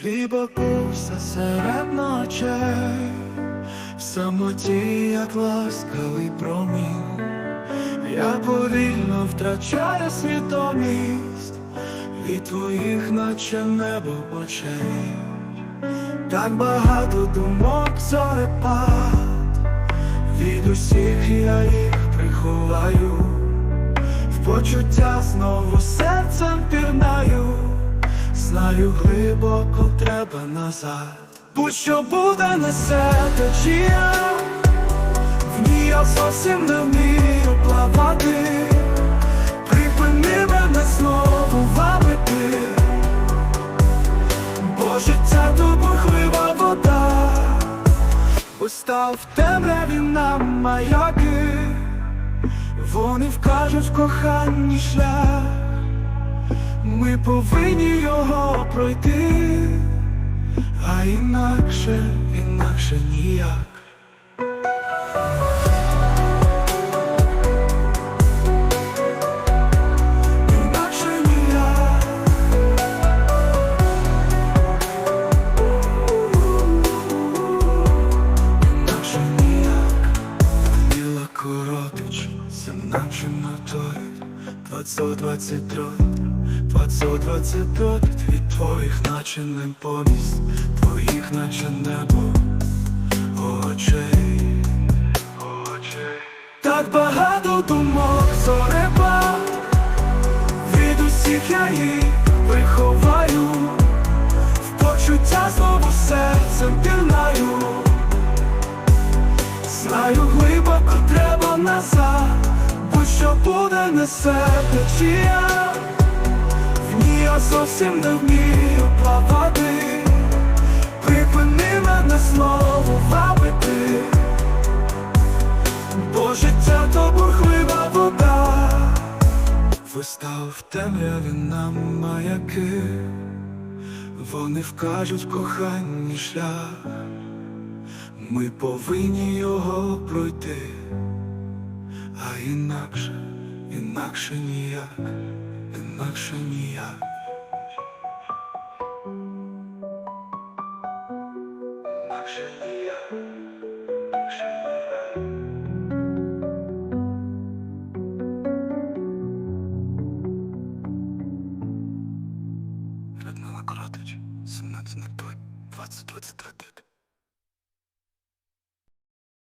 Хліба куса серед ночей, в самоті, як ласкавий промінь, я повільно втрачаю свідомість. Від твоїх, наче небо очей, так багато думок зорепад, від усіх я їх приховаю, в почуття знову пірнаю. Знаю глибоко треба назад. Будь-що буде несе течія, в ній я зовсім не вмію плавати. Припини мене знову вабити, бо життя то вода, Постав в темряві нам маяки, вони вкажуть в коханні шлях. Ми повинні його пройти, а інакше, інакше ніяк. Коротич, це наче на той 223 223 від твоїх наче не помість, твоїх наче небо очей, очей. Так багато думок зореба, від усіх я їх приховаю, в почуття знову серцем пірнаю. Знаю глибоко треба назад, будь-що буде несе течія зовсім не вмію плавати. Припини мене знову вабити. Бо життя то бурхлива вода. Вистав в темряві нам маяки. Вони вкажуть коханні шлях. Ми повинні його пройти, а інакше, інакше ніяк, інакше ніяк. 2022.